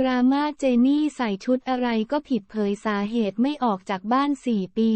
ดราม่าเจนี่ใส่ชุดอะไรก็ผิดเผยสาเหตุไม่ออกจากบ้าน 4 ปี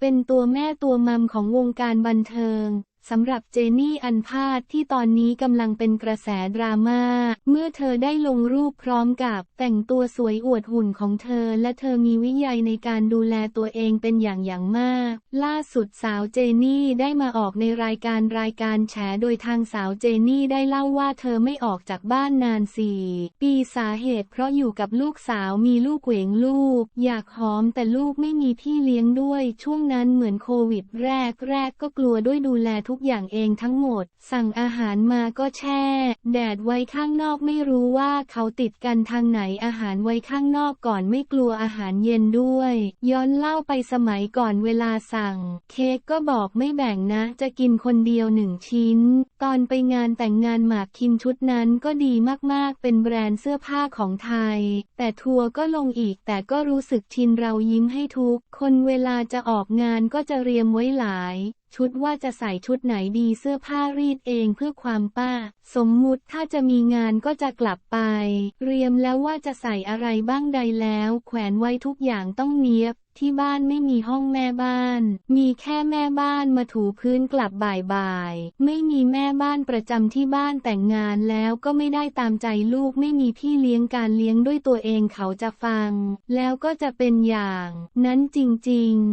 เป็นตัวแม่ตัวมัมของวงการบันเทิง สำหรับเจนี่อันพาดที่ตอนนี้กำลังเป็นกระแสดราม่า เมื่อเธอได้ลงรูปพร้อมกับแต่งตัวสวยอวดหุ่นของเธอ และเธอมีวินัยในการดูแลตัวเองเป็นอย่างอย่างมาก ล่าสุดสาวเจนี่ได้มาออกในรายการรายการแฉโดยทางสาวเจนี่ได้เล่าว่าเธอไม่ออกจากบ้านนานสี่ปีสาเหตุเพราะอยู่กับลูกสาวมีลูกเหวงลูก อยากหอมแต่ลูกไม่มีพี่เลี้ยงด้วย ช่วงนั้นเหมือนโควิดแรกแรกก็กลัวด้วยดูแลทุกกอย่างเองทั้งหมด สั่งอาหารมาก็แช่ แดดไว้ข้างนอกไม่รู้ว่าเขาติดกันทางไหนอาหารไว้ข้างนอกก่อนไม่กลัวอาหารเย็นด้วย ย้อนเล่าไปสมัยก่อนเวลาสั่ง เค้กก็บอกไม่แบ่งนะ จะกินคนเดียวหนึ่งชิ้น ตอนไปงานแต่งงานหมากคิมชุดนั้นก็ดีมากๆ เป็นแบรนด์เสื้อผ้าของไทย แต่ทัวร์ก็ลงอีกแต่ก็รู้สึกชินเรายิ้มให้ทุกคนเวลาจะออกงานก็จะเรียมไว้หลาย ชุดว่าจะใส่ชุดไหนดีเสื้อผ้ารีดเองเพื่อความป้า สมมุติถ้าจะมีงานก็จะกลับไป เรียมแล้วว่าจะใส่อะไรบ้างใดแล้ว แขวนไว้ทุกอย่างต้องเนียบ ที่บ้านไม่มีห้องแม่บ้าน มีแค่แม่บ้านมาถูพื้นกลับบ่ายๆ ไม่มีแม่บ้านประจำที่บ้านแต่งงานแล้วก็ไม่ได้ตามใจลูกไม่มีพี่เลี้ยงการเลี้ยงด้วยตัวเองเขาจะฟัง แล้วก็จะเป็นอย่าง นั้นจริงๆ